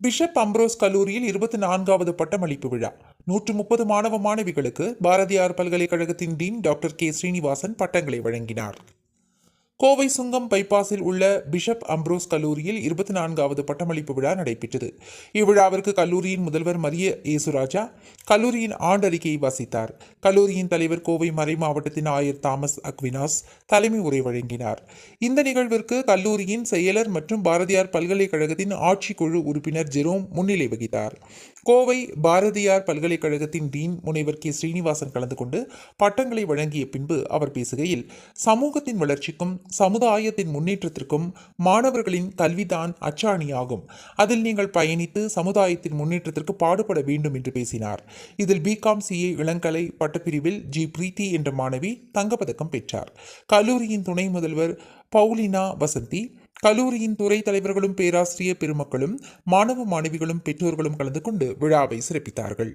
Bishop Ambrose கல்லூரியில் இருபத்தி நான்காவது பட்டமளிப்பு விழா. நூற்று முப்பது மாணவ மாணவிகளுக்கு பாரதியார் பல்கலைக்கழகத்தின் டீன் டாக்டர் கே. ஸ்ரீனிவாசன் பட்டங்களை வழங்கினார். கோவை சுங்கம் பைபாஸில் உள்ள பிஷப் அம்ப்ரோஸ் கல்லூரியில் இருபத்தி நான்காவது பட்டமளிப்பு விழா நடைபெற்றது. இவ்விழாவிற்கு கல்லூரியின் முதல்வர் மரிய ஏசுராஜா கல்லூரியின் ஆண்டறிக்கையை வாசித்தார். கல்லூரியின் தலைவர் கோவை மறை மாவட்டத்தின் ஆயர் தாமஸ் அக்வினாஸ் தலைமை உரை வழங்கினார். இந்த நிகழ்விற்கு கல்லூரியின் செயலர் மற்றும் பாரதியார் பல்கலைக்கழகத்தின் ஆட்சிக்குழு உறுப்பினர் ஜெரோம் முன்னிலை வகித்தார். கோவை பாரதியார் பல்கலைக்கழகத்தின் டீன் முனைவர் கே. ஸ்ரீனிவாசன் கலந்து கொண்டு பட்டங்களை வழங்கிய பின்பு அவர் பேசுகையில் சமூகத்தின் வளர்ச்சிக்கும் சமுதாயத்தின் முன்னேற்றத்திற்கும் மாணவர்களின் கல்விதான் அச்சாணியாகும். அதில் நீங்கள் பயணித்து சமுதாயத்தின் முன்னேற்றத்திற்கு பாடுபட வேண்டும் என்று பேசினார். இதில் பிகாம் சிஏ இளங்கலை பட்டப்பிரிவில் ஜி பிரீத்தி என்ற மாணவி தங்கப்பதக்கம் பெற்றார். கல்லூரியின் துணை முதல்வர் பவுலினா வசந்தி கல்லூரியின் துறை தலைவர்களும் பேராசிரியர் பெருமக்களும் மாணவ மாணவிகளும் பெற்றோர்களும் கலந்து கொண்டு விழாவை சிறப்பித்தார்கள்.